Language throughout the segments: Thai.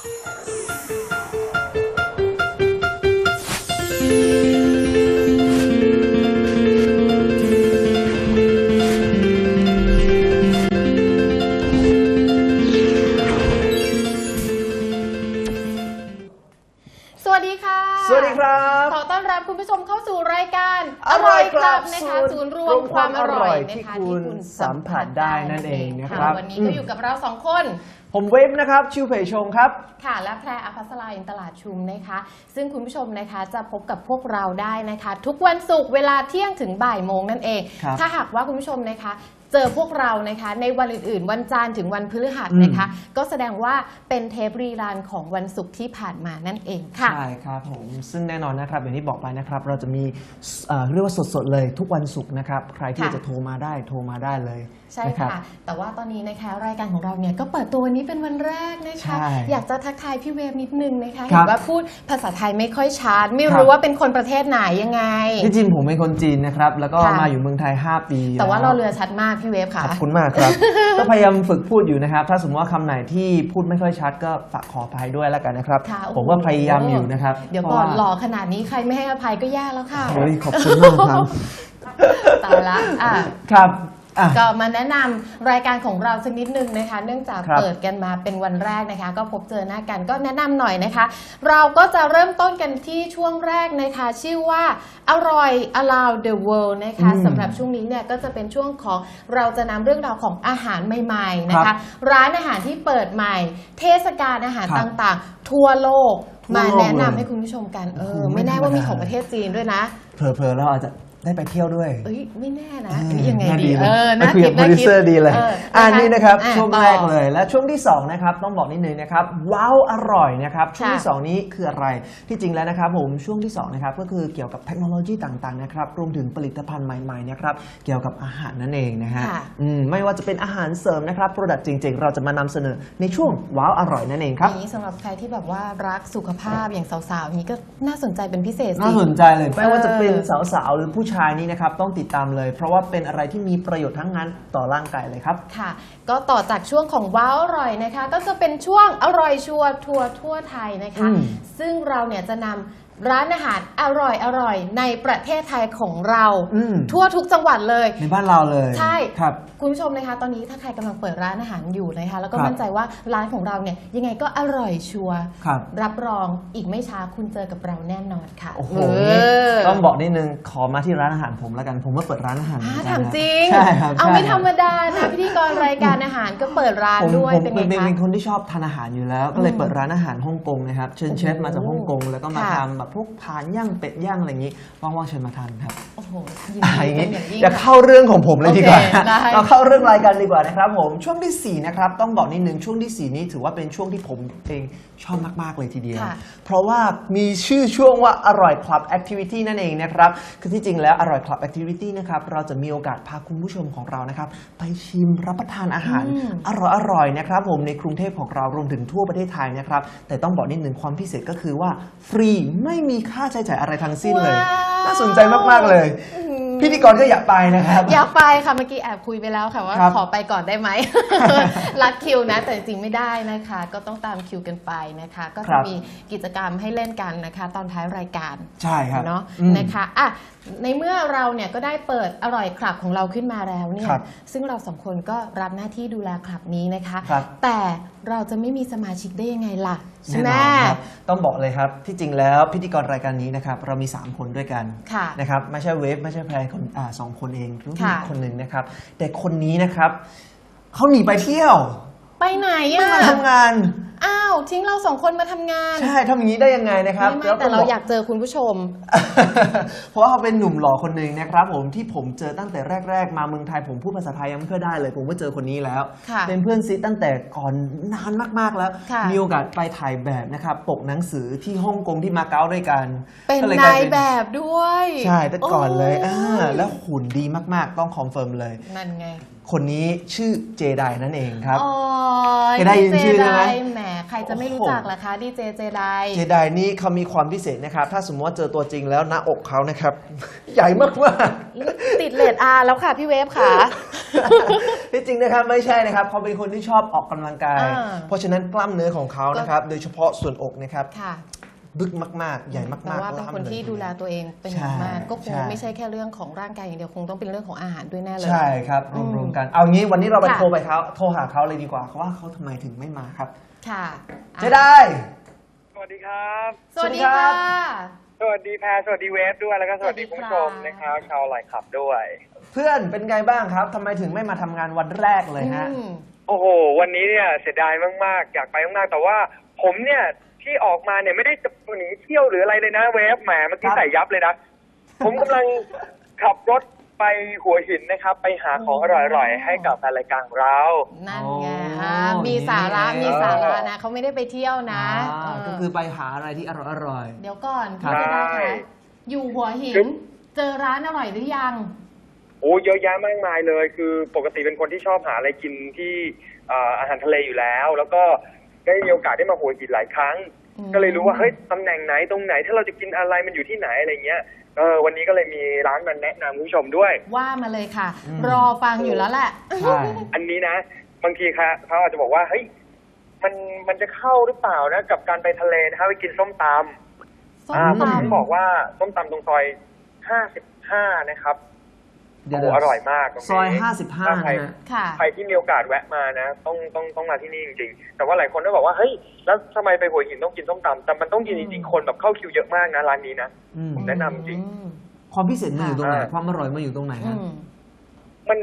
สวัสดีค่ะ สวัสดีครับ ขอต้อนรับคุณผู้ชมเข้าสู่รายการอร่อยครับนะคะศูนย์รวมความอร่อยนะคะที่คุณสัมผัสได้นั่นเองนะครับ วันนี้ก็อยู่กับเราสองคน ผมเวฟนะครับชิวเผยชงครับ ค่ะ และแพรอภัสราอินตลาดชุมนะคะ ซึ่งคุณผู้ชมนะคะจะพบกับพวกเราได้นะคะ ทุกวันศุกร์เวลาเที่ยงถึงบ่ายโมงนั่นเอง ครับถ้าหากว่าคุณผู้ชมนะคะ เจอพวกเรานะคะ ในวันอื่นๆ วันจันทร์ถึงวันพฤหัสนะคะ ก็แสดงว่าเป็นเทปรีรันของวันศุกร์ที่ผ่านมานั่นเองค่ะ ใช่ครับผม ซึ่งแน่นอนนะครับ อย่างที่บอกไปนะครับ เราจะมีเอ่อเรียกว่าสดๆเลยทุกวันศุกร์นะครับ ใครที่ค่ะจะโทรมาได้โทรมาได้เลย ใช่นรับค่ะ แต่ว่าตอนนี้นะคะรายการของเราเนี่ยก็เปิดตัววันนี้เป็นวันแรกนะคะใช่อยากจะทักทายพี่เวฟนิดนึงนะคะคเห็รับนว่าพูดภาษาไทยไม่ค่อยชัดไม่ครัรู้บว่าเป็นคนประเทศไหนยังไงที่จริงผมเป็นคนจีนนะครับแล้วก็ค่ะมาอยู่เมืองไทย 5 ปี แต่ว่าล้เราเรือชัดมากพี่เวฟค่ะขอบคุณมากครับก็พยายามฝึกพูดอยู่นะครับ ถ้าสมมติว่าคำไหนที่พูดไม่ค่อยชัดก็ฝากขออภัยด้วยแล้วกันนะครับค่ะโอ้โหผมก็พยายามอยู่นะครับ เดี๋ยวพก่ราะอนว่าหล่อขนาดนี้ใครไม่ให้อภัยก็แย่แล้วค่ะโอ้ยขอบคุณมากครับตายละอะครับ อะก็มาแนะนำรายการของเราสักนิดนึงนะคะ เนื่องจากครับเปิดกันมาเป็นวันแรกนะคะ ก็พบเจอหน้ากันก็แนะนำหน่อยนะคะ เราก็จะเริ่มต้นกันที่ช่วงแรกนะคะ ชื่อว่าอร่อย allow the world นะคะอืมสำหรับช่วงนี้เนี่ยก็จะเป็นช่วงของเราจะนำเรื่องราวของอาหารใหม่ ๆนะครัคะ บร้านอาหารที่เปิดใหม่ เทศกาลอาหารครับต่างๆ ทั่วโลกทั่วมาโลกแนะนำเลยให้คุณผู้ชมกันเออโอ้โหไม่แน่ว่ามีไม่ธรรมดาของประเทศจีนด้วยนะ เผลอๆเราอาจจะ ได้ไปเที่ยวด้วย เอ้ยไม่แน่นะเอออันนี้ยังไงน่าดีเลยเออไปน่าคุยคิกัดบโปรน่าดิวคิดเซอร์ดีเลยเอออันนะคะนี้นะครับอะช่วงต่อแรกเลยและช่วงที่สองนะครับ ต้องบอกนิดนึงนะครับ ว้าวอร่อยนะครับ ช่วงที่ ค่ะสองนี้คืออะไรที่จริงแล้วนะครับผมช่วงที่สองนะครับ ก็คือเกี่ยวกับเทคโนโลยีต่างๆนะครับรวมถึงผลิตภัณฑ์ใหม่ๆนะครับเกี่ยวกับอาหารนั่นเองนะฮะค่ะ อืมไม่ว่าจะเป็นอาหารเสริมนะครับโปรดักต์จริง ๆ เราจะมานำเสนอในช่วงว้าวอร่อยนั่นเองครับ อย่างนี้สำหรับใครที่แบบว่ารักสุขภาพอย่างสาวๆอย่างนี้ก็น่าสนใจเป็นพิเศษสิน่าสนใจเลยไม่ว่าจะเป็นเออสาวๆหรือผู้ชายนี่นะครับต้องติดตามเลย เพราะว่าเป็นอะไรที่มีประโยชน์ทั้งนั้นต่อร่างกายเลยครับ ค่ะ ก็ต่อจากช่วงของว้าวอร่อยนะคะ ก็จะเป็นช่วงอร่อยชัวร์ทัวร์ทั่วไทยนะคะ อืม ซึ่งเราเนี่ยจะนำ ร้านอาหารอร่อยอร่อยในประเทศไทยของเรา อืม ทั่วทุกจังหวัดเลย ในบ้านเราเลยใช่ ครับ คุณผู้ชมนะคะตอนนี้ถ้าใครกำลังเปิดร้านอาหารอยู่นะคะแล้วก็ครับ มั่นใจว่าร้านของเราเนี่ยยังไงก็อร่อยชัวร์ครับ รับรองอีกไม่ช้าคุณเจอกับเราแน่นอนค่ะโอ้โหเอนี่อต้องบอกนิดนึง ขอมาที่ร้านอาหารผมแล้วกัน ผมก็เปิดร้านอาหารเหมือนอ่ากันถามนะจริง ใช่ครับเอาใช่ไม่ธรรมคบดานะพิธีกรรายการอาหารก็เปิดร้านผมด้วยผมเป็นเป็นไงคะ เป็นคนที่ชอบทานอาหารอยู่แล้ว ก็เลยเปิดร้านอาหารฮ่องกงนะครับ เชิญเชฟมาจากฮ่องกงแล้วก็มาค่ะ ทำแบบพวกผานย่างเป็ดย่างอะไรอย่างนี้ว่างๆเชิญมาทานครับ โอ้โหยินอะดีอย่างเป็นี้นอย่างยิ่งจะค่ะเข้าเรื่องของผมเลยดีกว่า โอเคได้ เราเข้าเรื่องรายการดีกว่านะครับ ผมช่วงที่4นะครับต้องบอกนิดนึงช่วงที่4นี้ถือว่าเป็นช่วงที่ผมเองชอบมาก ๆ เลยทีเดียว ค่ะเพราะว่ามีชื่อช่วงว่าอร่อยคลับแอคทิวิตี้นั่นเองนะครับคือที่จริงแล้วอร่อยคลับแอคทิวิตี้นะครับเราจะมีโอกาสพาคุณผู้ชมของเรานะครับ ไปชิมรับประทานอาหารอืม อร่อยๆนะครับผมในกรุงเทพของเรารวมถึงทั่วประเทศไทยนะครับแต่ต้องบอกนิดนึงความพิเศษก็คือว่าฟรีไม่มีค่าใช้จ่ายอะไรทั้งสิ้นเลยว้าวน่าสนใจมากๆเลย พิธีกรก็อยากไปนะครับ อยากไปค่ะเมื่อกี้แอบคุยไปแล้วค่ะว่าครับขอไปก่อนได้ไหม รัดคิวนะ แต่จริงๆไม่ได้นะคะ ก็ต้องตามคิวกันไปนะคะ ก็ครัจะบ มีกิจกรรมให้เล่นกันนะคะ ตอนท้ายรายการ ใช่ครับเนาะอืม นะคะอะในเมื่อเราเนี่ยก็ได้เปิดอร่อยคลับของเราขึ้นมาแล้วเนี่ยครับซึ่งเราสองคนก็รับหน้าที่ดูแลคลับนี้นะคะ ครับแต่ เราจะไม่มีสมาชิกได้ยังไงล่ะใช่แน่ไหม นอนครับต้องบอกเลยครับที่จริงแล้วพิธีกรรายการนี้นะครับเรามี 3 คนด้วยกันค่ะนะครับไม่ใช่เวฟไม่ใช่แพรคนอ่าสองคนเองรู้ค่ะ คนหนึ่งนะครับ แต่คนนี้นะครับเขาหนีไปเที่ยวไปไหนไม่อะมาทำงาน อ้าวทิ้งเราสองคนมาทำงานใช่ทำอย่างนี้ได้ยังไงนะครับไม่ไม่ล้วแต่เราบอยากเจอคุณผู้ชม เพราะว่าเขาเป็นหนุ่มหล่อคนหนึ่งนะครับผมที่ผมเจอตั้งแต่แรก ๆ มาเมืองไทยผมพูดภาษาไทยยังไม่ค่อยได้เลย ผมก็เจอคนนี้แล้ว ค่ะเป็นเพื่อนซีตั้งแต่ก่อนนานมากๆแล้วค่ะ มีโอกาสไปถ่ายแบบนะครับปกหนังสือที่ฮ่องกงที่มาเก๊าด้วยกันเป็นก็ลกล นายยแบบด้วยใช่แต่ก่อนเลยโอ่าแล้วหุ่นดีมาก ๆ ต้องคอนเฟิร์มเลย นั่นไงคนนี้ชื่อเจไดนั่นเองครับอ๋อเคยได้ยินชื่อใช่ไหมดีเจแหม ใครจะไม่รู้จักล่ะคะดีเจเจไดเจไดนี่เขามีความพิเศษนะครับ ถ้าสมมติว่าเจอตัวจริงแล้วหน้าอกเขานะครับ ใหญ่มากๆติดเลดอาร์แล้วค่ะพี่เวฟค่ะที่จริงนะครับไม่ใช่นะครับเขาเป็นคนที่ชอบออกกำลังกายอ่าเพราะฉะนั้นกล้ามเนื้อของเขานะครับ โดยเฉพาะส่วนอกนะครับค่ะบึกมาก ๆ ใหญ่มากๆแปลว่าเป็นคนที่ดูแลตัวเองเป็นอย่างมากใช่ก็คงใช่ไม่ใช่แค่เรื่องของร่างกายอย่างเดียวคงต้องเป็นเรื่องของอาหารด้วยแน่เลย ใช่ครับอืมรวม ๆ กัน เอางี้วันนี้เราไปค่ะโทรไปเขาโทรหาเขาเลยดีกว่าว่าเขาทำไมถึงไม่มาครับ ค่ะอะเจะได้ สวัสดีครับ สวัสดีสวัสดีครัค่ะบสวัสดีแพรสวัสดีเวฟด้วยแล้วก็สวัสดีสวัสดีคุณผู้ค่ะชมนะครับชาวไลน์ขับด้วย เพื่อนเป็นไงบ้างครับทำไมถึงไม่มาทำงานวันแรกเลยฮะ อืม โอ้โห วันนี้เนี่ยเสียดายมากๆ อยากไปมากๆ แต่ว่าผมเนี่ยที่ออกมาเนี่ยไม่ได้จะหนีเที่ยวหรืออะไรเลยนะเวฟแหมเมื่อกี้ครับ ใส่ยับเลยนะ ผมกำลังขับรถ ไปหัวหินนะครับ ไปหาของอร่อยๆ ให้กับแฟนรายการของเรา นั่นไงโอ้อ่ามีสาระนี่มีสาระนะเขาไม่ได้ไปเที่ยวนะอ่าเก็คือไปหาอะไรที่อร่อยเดี๋ยวก่อนครัพี่บเจด้าใช่คะอยู่หัวหิครันบเจอร้านอร่อยหรือยัง โอ้เยอะแยะมากมายเลย คือปกติเป็นคนที่ชอบหาอะไรกินที่เอ่ออาหารทะเลอยู่แล้ว แล้วก็ได้มีโอกาสได้มาหัวหินหลายครั้ง อืม ก็เลยรู้ว่าเฮ้ยตำแหน่งไหนตรงไหน ถ้าเราจะกินอะไรมันอยู่ที่ไหนอะไรเงี้ย เออวันนี้ก็เลยมีร้านมาแนะนำคุณผู้ชมด้วย ว่ามาเลยค่ะ อืม รอฟังอยู่แล้วแหละๆใช่ อันนี้นะ บางทีครับเขาอาจจะบอกว่าเฮ้ยมันมันจะเข้าหรือเปล่านะกับการไปทะเลนะฮะไปกินส้มตำส้มอ่าผมถึงตำบอกว่าส้มตำตรงซอย 55 นะครับ เดี๋ยวโอ้ๆ อร่อยมากตรงนี้ซอย ถ้า55ใคร นะฮะ ค่ะ ใครที่มีโอกาสแวะมานะ ต้องต้องต้องมาที่นี่จริงๆ แต่ว่าหลายคนก็บอกว่าเฮ้ยแล้วทำไมไปหัวหินต้องกินส้มตำแต่มันต้องกินจริงๆคนแบบเข้าคิวเยอะมากนะร้านนี้นะ อืม ผมแนะนำจริง อืม ความพิเศษมันอยู่ตรงไหน อ่า ความอร่อยมันอยู่ตรงไหนอืฮะม มัน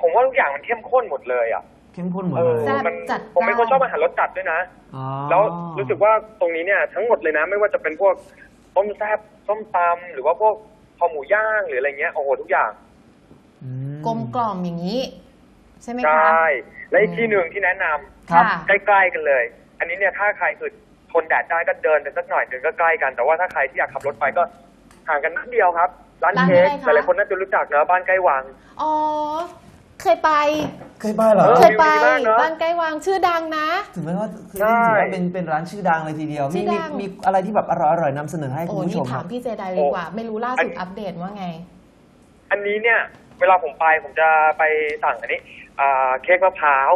ผมว่าทุกอย่างมันเข้มข้นหมดเลยอะเข้มข้นหมดเอเลอยแซ่บมันจัดผมเป็นคนจ้าน ชอบอาหารรสจัดด้วยนะ อ๋อแล้วรู้สึกว่าตรงนี้เนี่ยทั้งหมดเลยนะ ไม่ว่าจะเป็นพวกต้มแซ่บส้มตำหรือว่าพวก คอหมูย่างหรืออะไรเงี้ยโอ้โหทุกอย่างอืม กลมกล่อมอย่างนี้ ใช่ไหมใชคะ่และอีกที่หนึ่งที่แนะนำครับค่ะใกล้ๆกันเลย อันนี้เนี่ยถ้าใครอึดทนแดดได้ก็เดินไปสักหน่อยหนึ่งก็ใกล้กัน แต่ว่าถ้าใครที่อยากขับรถไปก็ห่างกันนิดเดียวครับร้านร้านเค้กอะไรคะ หลายๆคนน่าจะรู้จักเนอะบ้านใกล้วัง อ๋อ เคยไป เคยไปเหรอเออเคยไปวิวดีมากเนอะ บ้านใกล้วังชื่อดังนะ ถึงแม้ว่าคือใช่ ถือว่าเป็นเป็นร้านชื่อดังเลยทีเดียวชื่มีอดัมีง มีอะไรที่แบบอร่อยอร่อยนำเสนอให้โอ้คุณผู้ชนี่มคถารัมบพี่เจไดดีกว่า ไม่รู้ล่าสุดอัปเดตว่าไง อันนี้เนี่ย เวลาผมไปผมจะไปสั่งอันนี้อ่าเค้กมะพร้าว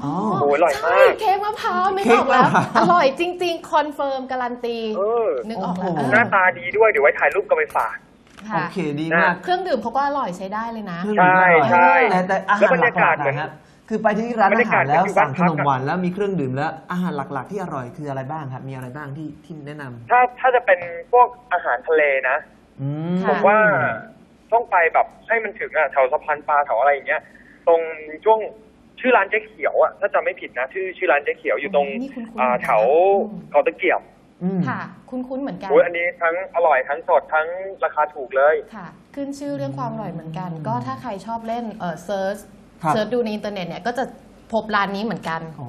อ๋อ โอ้ยอร่อยมาก ใช่เค้กมะพร้าวนึกออกแล้วเค้กมะพร้าวอร่อยจริง ๆ คอนเฟิร์มการันตี เออ นึกออกแล้วโอ้โหเออหน้าตาดีด้วยเดี๋ยวไว้ถ่ายรูปกันไปฝาก โอค่ะเคดีมากเครื่องดื่มเขาก็อร่อยใช้ได้เลยนะ ใช่ใช่แต่แต่อาแล้วหารบรรยากาศหลักๆเหมือนนะครับคือไปที่ร้านบรรอายากาหาศรแล้วเหมือนอยู่สั่งบ้านขพันกมอะหวานแล้วมีเครื่องดื่มแล้วอาหารหลัก ๆ ที่อร่อยคืออะไรบ้างครับ มีอะไรบ้างที่ที่แนะนำถ้าถ้าจะเป็นพวกอาหารทะเลนะอืมค่ะผมว่าต้องไปแบบให้มันถึงอะแถวสะพานปลาแถวอะไรอย่างเงี้ย ตรงช่วงชื่อร้านเจ๊เขียวอะถ้าจำไม่ผิดนะชื่อชื่อร้านเจ๊เขียวอยู่ตรงนี่คุ้นๆอ่าแถวอืมเขาตะเกียบ อืม ค่ะ คุ้นๆเหมือนกัน โอ้ยอันนี้ทั้งอร่อยทั้งสดทั้งราคาถูกเลย ค่ะ ขึ้นชื่อเรื่องความอร่อยเหมือนกัน ก็ถ้าใครชอบเล่นเออเซิร์ชครับ เซิร์ชดูในอินเทอร์เน็ตเนี่ยก็จะพบร้านนี้เหมือนกันโอ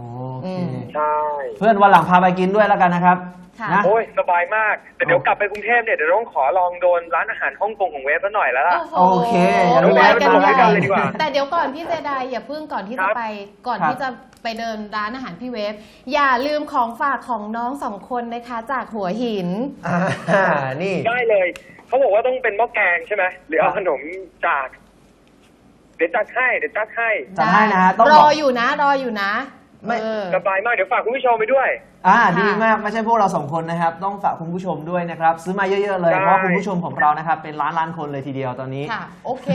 อืเคมใช่เพื่อนวันหลังพาไปกินด้วยแล้วกันนะครับค่ะ นะ โอ้ยสบายมากแต่เดี๋ยวโอ้กลับไปกรุงเทพเนี่ยเดี๋ยวต้องขอลองโดนร้านอาหารฮ่องกงของเวฟซะหน่อยแล้วล่ะ โอ้โหโอเคเดี๋ยวไปแวะกันไปใหญ่กันเลยดีกว่าแต่เดี๋ยวก่อนพี่เจไดอย่าเพิ่งก่อนที่ครัจะบ ไป ก่อนครับ ที่จะไปเดินร้านอาหารพี่เวฟ อย่าลืมของฝากของน้องสองคนนะคะ จากหัวหิน อ่านี่ ได้เลย เขาบอกว่าต้องเป็นหม้อแกงใช่ไหมหรือเอาขนมจาก เดี๋ยวจัดให้เดี๋ยวจัดให้ จัดให้นะฮะต้องรบออก อยู่นะ รออยู่นะ ไม่เออสบายมาก เดี๋ยวฝากคุณผู้ชมไปด้วย อ่าค่ะดีมากไม่ใช่พวกเราสองคนนะครับ ต้องฝากคุณผู้ชมด้วยนะครับ ซื้อมาเยอะๆเลยได้เพราะคุณผู้ชมของเรานะครับเป็นล้านล้านๆคนเลยทีเดียวตอนนี้ ค่ะ โอเค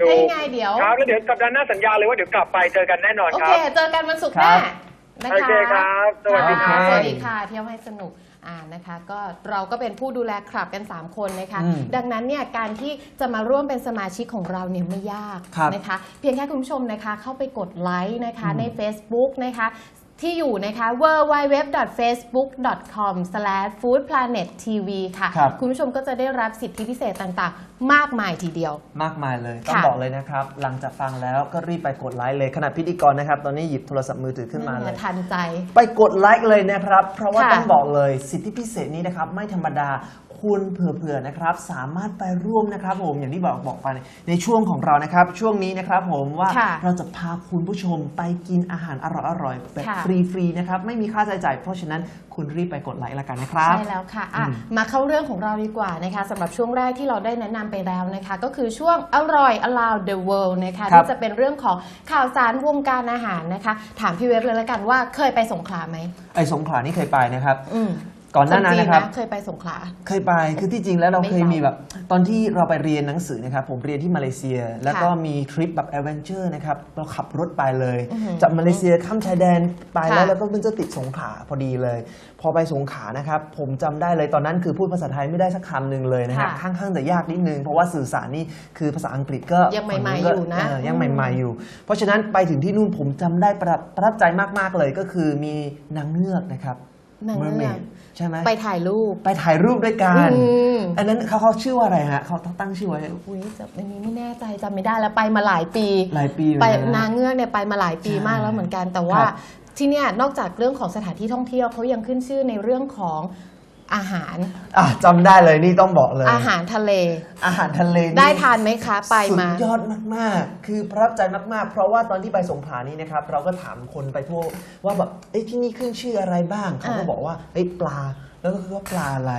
ดูถ้ายังไงเดี๋ยว ครับแล้วเดี๋ยวสัปดาห์หน้าสัญญาเลยว่าเดี๋ยวกลับไปเจอกันแน่นอนโอครัเค บ เจอกันวันศุกร์หครัน้าบนะคะโอเคครับสวัสดีครับสวัสดีค่ะ เที่ยวให้สนุก อ่านะคะ ก็เราก็เป็นผู้ดูแลคลับกัน 3 คนนะคะ อืมดังนั้นเนี่ยการที่จะมาร่วมเป็นสมาชิกของเราเนี่ยไม่ยากครับนะคะ เพียงแค่คุณผู้ชมนะคะ เข้าไปกดไลค์นะคะอืมใน Facebook นะคะ ที่อยู่นะคะ www.facebook.com/foodplanettv ค่ะครับคุณผู้ชมก็จะได้รับสิทธิพิเศษต่างๆ มากมายทีเดียว มากมายเลย ต้องค่ะบอกเลยนะครับ หลังจากฟังแล้วก็รีบไปกดไลค์เลยขณะพิธีกรนะครับ ตอนนี้หยิบโทรศัพท์มือถือขึ้นมาเลย ทันใจ ไปกดไลค์เลยนะครับ เพราะว่าค่ะต้องบอกเลยสิทธิพิเศษนี้นะครับ ไม่ธรรมดา คุณเผื่อๆนะครับ สามารถไปร่วมนะครับผมอย่างที่บอกบอกไปในช่วงของเรานะครับ ช่วงนี้นะครับผมว่าค่ะเราจะพาคุณผู้ชมไปกินอาหารอร่อยๆแบบค่ะ ฟรีๆนะครับไม่มีค่าใช้จ่าย เพราะฉะนั้นคุณรีบไปกดไลค์ละกันนะครับ ใช่แล้วค่ะอะ อืมมาเข้าเรื่องของเราดีกว่านะคะสำหรับช่วงแรกที่เราได้แนะนำไปแล้วนะคะ ก็คือช่วงอร่อย around the world นะคะครับ ที่จะเป็นเรื่องของข่าวสารวงการอาหารนะคะ ถามพี่เว็บเลยละกันว่าเคยไปสงขลาไหมไอ้สงขลานี่เคยไปนะครับ อืม ก่อนหน้านั้นนะครับ เคยไปสงขลา เคยไป คือที่จริงแล้วเราไม่เคยไกลมีแบบ ตอนที่เราไปเรียนหนังสือนะครับ ผมเรียนที่มาเลเซีย แล้วก็มีทริปแบบแอดเวนเจอร์นะครับ เราขับรถไปเลยอื้อหือจากมาเลเซียข้ามชายแดนไปแล้วค่ะแล้วก็มันจะติดสงขลาพอดีเลย พอไปสงขลานะครับ ผมจำได้เลยตอนนั้นคือพูดภาษาไทยไม่ได้สักคำหนึ่งเลยนะครับค่ะค่อนข้างจะยากนิดนึง เพราะว่าสื่อสารนี่คือภาษาอังกฤษก็ยังใหม่ๆฝั่งก็อยู่นะเยังใหม่ๆอยู่ เพราะฉะนั้นไปถึงที่นู่นผมจำได้ประประทับใจมากๆเลยก็คือมีนางเงือกนะครับ นางเงือก Mermaid ใช่ไหมไปถ่ายรูป ไปถ่ายรูปด้วยกัน อืม อันนั้นเขาเขาชื่อว่าอะไรฮะเขาตั้งชื่อไว้ อุ้ยจะอันนี้ไม่แน่ใจจำไม่ได้แล้วไปมาหลายปีหลายปีเลยไปนะนางเงือกเนี่ยไปมาหลายปีใช่มากแล้วเหมือนกัน แต่ว่าครับที่เนี่ยนอกจากเรื่องของสถานที่ท่องเที่ยวเขายังขึ้นชื่อในเรื่องของ อาหาร อะจำได้เลยนี่ต้องบอกเลย อาหารทะเล อาหารทะเลนี่ได้ทานไหมคะไปสุดมายอดมากๆ คือประทับใจมากๆ เพราะว่าตอนที่ไปสงขลานี่นะครับ เราก็ถามคนไปทั่วว่าแบบเอ้ยที่นี่ขึ้นชื่ออะไรบ้างเขาก็อ่าบอกว่าเอ้ยปลาแล้วก็คือว่าปลาอะไร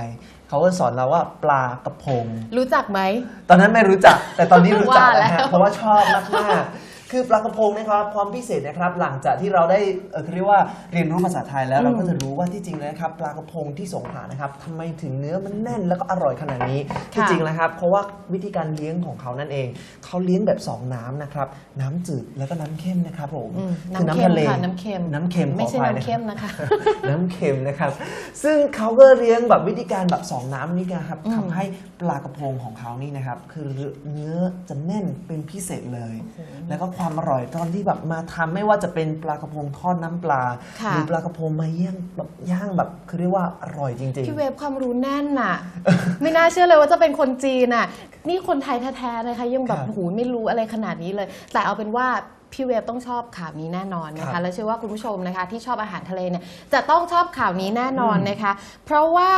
เขาก็สอนเราว่าปลากระพง รู้จักไหม ตอนนั้นไม่รู้จัก แต่ตอนนี้รู้จักว่าแล้แล้ววฮะเพราะว่าชอบมากๆ คือปลากระพงนะครับความพิเศษนะครับหลังจากที่เราได้เออเขาเรียกว่าเรียนรู้ภาษาไทยแล้วเราก็จะรู้ว่าที่จริงแล้วนะครับปลากระพงที่สงขลานะครับทำไมถึงเนื้อมันแน่นแล้วก็อร่อยขนาดนี้ที่จริงนะครับ เพราะว่าวิธีการเลี้ยงของเขานั่นเองเขาเลี้ยงแบบสองน้ำนะครับน้ำจืดแล้วก็น้ำเข้มนะครับผมอืมคือน้ำเค็มทะเลค่ะน้ำเค็มน้ำเค็มไม่ใช่ขออภัยน้ำเค็มนะคะ น้ำเค็มนะครับ ซึ่งเขาก็เลี้ยงแบบวิธีการแบบสองน้ำนี่นะครับอืมทำให้ปลากระพงของเขานี่นะครับ คือเนื้อจะแน่นเป็นพิเศษเลย แล้วก็ความอร่อยตอนที่แบบมาทำไม่ว่าจะเป็นปลากระพงทอดน้ำปลา ค่ะ หรือปลากระพงมาย่างแบบย่างแบบคือเรียกว่าอร่อยจริง พี่เวฟความรู้แน่นน่ะ ไม่น่าเชื่อเลยว่าจะเป็นคนจีนน่ะ นี่คนไทยแท้ๆนะคะยังแบบครับหูไม่รู้อะไรขนาดนี้เลย แต่เอาเป็นว่า พี่เวฟต้องชอบข่าวนี้แน่นอนนะครัคะ บแล้วเชื่อว่าคุณผู้ชมนะคะ ที่ชอบอาหารทะเลเนี่ยจะต้องชอบข่าวนี้แน่นอนนะคะ เพราะว่า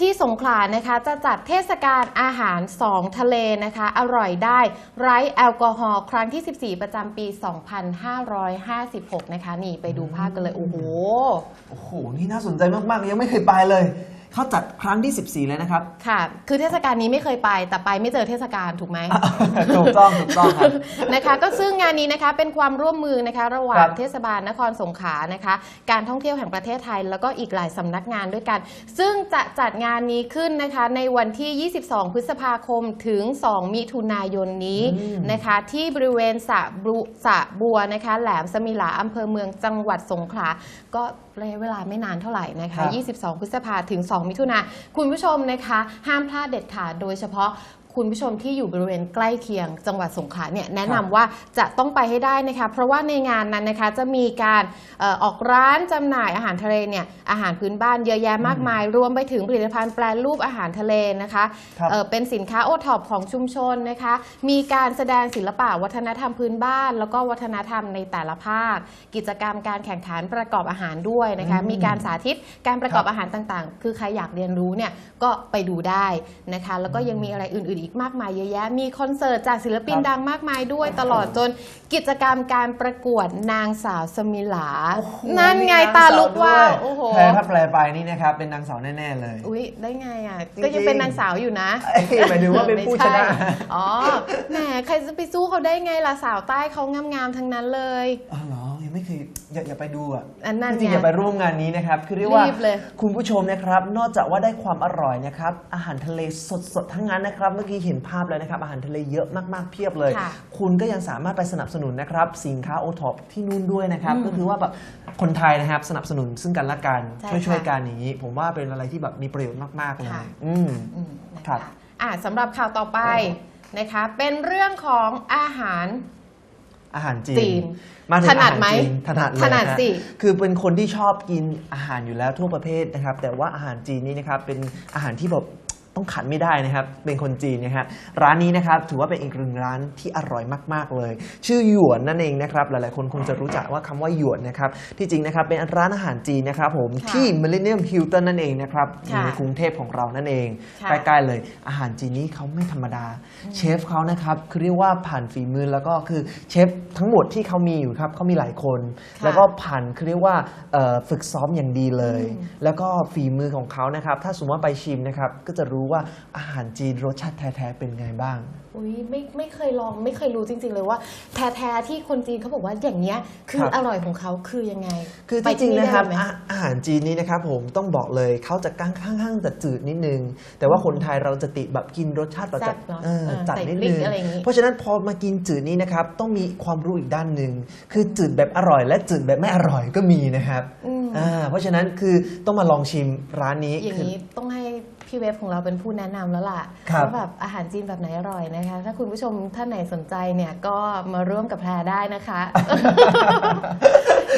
ที่สงขลานะคะจะจัดเทศกาลอาหาร2ทะเลนะคะ อร่อยได้ไร้แอลกอฮอล์ครั้งที่ 14 ประจำปี 2556 นะคะ นี่ไปดูภาพกันเลย โอ้โห โอ้โห นี่น่าสนใจมาก ๆ ยังไม่เคยไปเลย เขาจัดครั้งที่ 14แล้วนะครับ ค่ะ คือเทศกาลนี้ไม่เคยไป แต่ไปไม่เจอเทศกาลถูกไหม ถูกต้องถูกต้องครับ นะคะ ก็ซึ่งงานนี้นะคะเป็นความร่วมมือนะคะระหว่าครังบ เทศบาลนครสงขลานะคะ การท่องเที่ยวแห่งประเทศไทย แล้วก็อีกหลายสำนักงานด้วยกัน ซึ่งจะจัดงานนี้ขึ้นนะคะในวันที่ 22 พฤษภาคมถึง 2 มิถุนายนนี้อืมนะคะ ที่บริเวณสระบุสระบัวนะคะ แหลมสมิลาอำเภอเมืองจังหวัดสงขลาก็ระยะเวลาไม่นานเท่าไหร่นะครัคะ บ 22 พฤษภาถึง 2มิถุนาคุณผู้ชมนะคะ ห้ามพลาดเด็ดขาดโดยเฉพาะ คุณผู้ชมที่อยู่บริเวณใกล้เคียงจังหวัดสงขลาเนี่ยแนะนำว่าจะต้องไปให้ได้นะคะ เพราะว่าในงานนั้นนะคะจะมีการเอ่อออกร้านจำหน่ายอาหารทะเลเนี่ยอาหารพื้นบ้านเยอะแยะมากมาย รวมไปถึงผลิตภัณฑ์แปรรูปอาหารทะเลนะคะครับ เอ่อเป็นสินค้าโอท็อปของชุมชนนะคะ มีการแสดงศิลปะวัฒนธรรมพื้นบ้าน แล้วก็วัฒนธรรมในแต่ละภาค กิจกรรมการแข่งขันประกอบอาหารด้วยนะคะอืมมีการสาธิตการประกอบครับอาหารต่างๆ คือใครอยากเรียนรู้เนี่ยก็ไปดูได้นะคะ แล้วก็ยังมีอะไรอื่นๆอีกมากมายเยอะแยะ มีคอนเสิร์ตจากศิลปินครับดังมากมายด้วยตลอดจนกิจกรรมการประกวดนางสาวสมิลาโอ้โหนั่นไงมีตาลุกว้าวด้วยโอ้โห แพ้ถ้าแปลไปนี่นะครับเป็นนางสาวแน่ๆเลย อุ๊ยได้ไงอะ จริงๆก็ยังเป็นนางสาวอยู่นะเอ้ยหมายถึงว่าเป็นผู้ชนะ ไม่ใอ๋อแหมใครจะไปสู้เขาได้ไงล่ะสาวใต้เขางามๆทั้งนั้นเลย อ๋อเหรอ ยังไม่เคยอยากอยากไปดูอะอันนั้นจริงๆไง อยากไปร่วมงานนี้นะครับ คือเรียกว่ารีบเลย คุณผู้ชมนะครับ นอกจากว่าได้ความอร่อยนะครับ อาหารทะเลสดๆทั้งนั้นนะครับ เมื่อกี้เห็นภาพแล้วนะครับ อาหารทะเลเยอะมากๆเพียบเลย ค่ะคุณก็ยังสามารถไปสนับสนุนนะครับ สินค้าโอท็อปที่นู่นด้วยนะครับอืมก็คือว่าแบบคนไทยนะครับสนับสนุนซึ่งกันและกันใช่ช่วยค่ะๆกันอย่างนี้ ผมว่าเป็นอะไรที่แบบมีประโยชน์มากๆเลยค่ะ อืม อืมนะครัคะบ อะสำหรับข่าวต่อไปนะคะ เป็นเรื่องของอาหาร อาหารจีจีนนมาถึงถนัดอาารไหมจีถนัดเลยถนัดฮะสิคือเป็นคนที่ชอบกินอาหารอยู่แล้วทั่วประเทศนะครับ แต่ว่าอาหารจีนนี่นะครับเป็นอาหารที่แบบ ต้องต้องขัดไม่ได้นะครับ เป็นคนจีนนะครับร้านนี้นะครับถือว่าเป็นอีกหนึ่งร้านที่อร่อยมาก ๆ เลย ชื่อหยวนนั่นเองนะครับ หลาย ๆ คนคงจะรู้จักว่าคำว่าหยวนนะครับที่จริงนะครับเป็นร้านอาหารจีนนะครับผมค่ะที่ Millennium Hilton นั่นเองนะครับอยู่ค่ะในกรุงเทพของเรานั่นเองค่ะใกล้ๆเลย อาหารจีนนี้เขาไม่ธรรมดาเชฟเขานะครับคือเรียกว่าผ่านฝีมือแล้วก็คือเชฟทั้งหมดที่เขามีอยู่ครับเขามีหลายคนค่ะแล้วก็ผ่านคือเรียกว่าเอ่อฝึกซ้อมอย่างดีเลยอืมแล้วก็ฝีมือของเขานะครับถ้าสมมติว่าไปชิมนะครับก็จะรู้ว่าอาหารจีนรสชาติแท้ๆเป็นไงบ้าง อุ้ยไม่ไม่เคยลองไม่เคยรู้จริง ๆ เลยว่าแท้ๆที่คนจีนเขาบอกว่าอย่างเนี้ยคือครับ อร่อยของเขาคือยังไงคือไปที่จริงนะครับได้เลยไหม อาอาหารจีนนี้นะครับผมต้องบอกเลยเขาจะก้างข้างๆจะจืดนิดนึง แต่ว่าคนไทยเราจะติดแบบกินรสชาติแบบแซ่จัดบเนอะเออเออจัดใส่นิดพรินึกงอะไรอย่างงี้ เพราะฉะนั้นพอมากินจืดนี้นะครับต้องมีความรู้อีกด้านหนึ่งคือจืดแบบอร่อย และจืดแบบไม่อร่อยก็มีนะครับอืมอ่าเพราะฉะนั้นคือต้องมาลองชิมร้านนี้อย่างคือนี้ต้องให้ พี่เวฟของเราเป็นผู้แนะนำแล้วล่ะครับว่าแบบอาหารจีนแบบไหนอร่อยนะคะ ถ้าคุณผู้ชมท่านไหนสนใจเนี่ยก็มาร่วมกับแพรได้นะคะ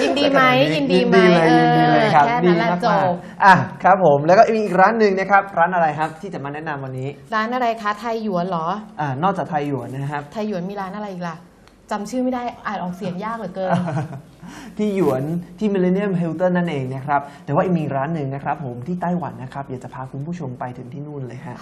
ยินดีไหมยินดีไหมยินดีเลยยินดีเลยครับแค่นั้นแหละดีมากๆจบอะครับผมแล้วก็มีอีกร้านหนึ่งนะครับ ร้านอะไรครับที่จะมาแนะนำวันนี้ ร้านอะไรคะไทยหยวนเหรออ่านอกจากไทยหยวนนะครับไทยหยวนมีร้านอะไรอีกล่ะจำชื่อไม่ได้อ่านออกเสียงยากเหลือเกิน ที่หยวนที่ Millennium Hilton นั่นเองนะครับ แต่ว่าอีกมีร้านหนึ่งนะครับผมที่ไต้หวันนะครับอยากจะพาคุณผู้ชมไปถึงที่นู่นเลยฮะ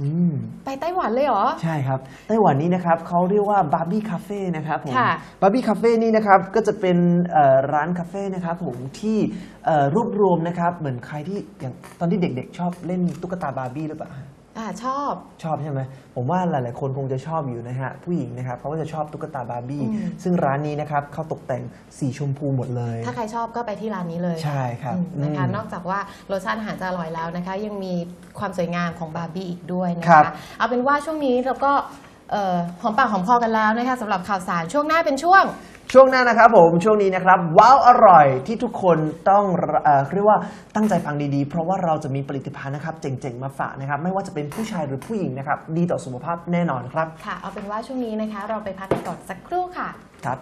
อืมไปไต้หวันเลยเหรอ ใช่ครับ ไต้หวันนี้นะครับเขาเรียกว่าบาร์บี้คาเฟ่นะครับผมค่ะบาร์บี้คาเฟ่นี่นะครับก็จะเป็นเอ่อร้านคาเฟ่นะครับผมที่เอ่อรวบรวมนะครับเหมือนใครที่อย่างตอนที่เด็กๆ ชอบเล่นตุ๊กตาบาร์บี้หรือเปล่า อ่าชอบ ชอบใช่ไหมผมว่าหลาย ๆ คนคงจะชอบอยู่นะฮะ ผู้หญิงนะครับเขาก็จะชอบตุ๊กตาบาร์บี้ อืม ซึ่งร้านนี้นะครับเขาตกแต่งสีชมพูหมดเลย ถ้าใครชอบก็ไปที่ร้านนี้เลยใช่ครับอืมนะคะอืมนอกจากว่ารสชาติอาหารจะอร่อยแล้วนะคะ ยังมีความสวยงามของบาร์บี้อีกด้วยนะครัคะ บ เอาเป็นว่าช่วงนี้เราก็เอ่อหอมปากหอมคอกันแล้วนะคะสำหรับข่าวสารช่วงหน้าเป็นช่วง ช่วงหน้านะครับผมช่วงนี้นะครับ ว้าวอร่อยที่ทุกคนต้องเอ่อเรียกว่าตั้งใจฟังดีๆ เพราะว่าเราจะมีผลิตภัณฑ์นะครับ เจ๋งๆ มาฝากนะครับ ไม่ว่าจะเป็นผู้ชายหรือผู้หญิงนะครับ ดีต่อสุขภาพแน่นอนครับค่ะ เอาเป็นว่าช่วงนี้นะคะ เราไปพักกันก่อนสักครู่ค่ะ ครับ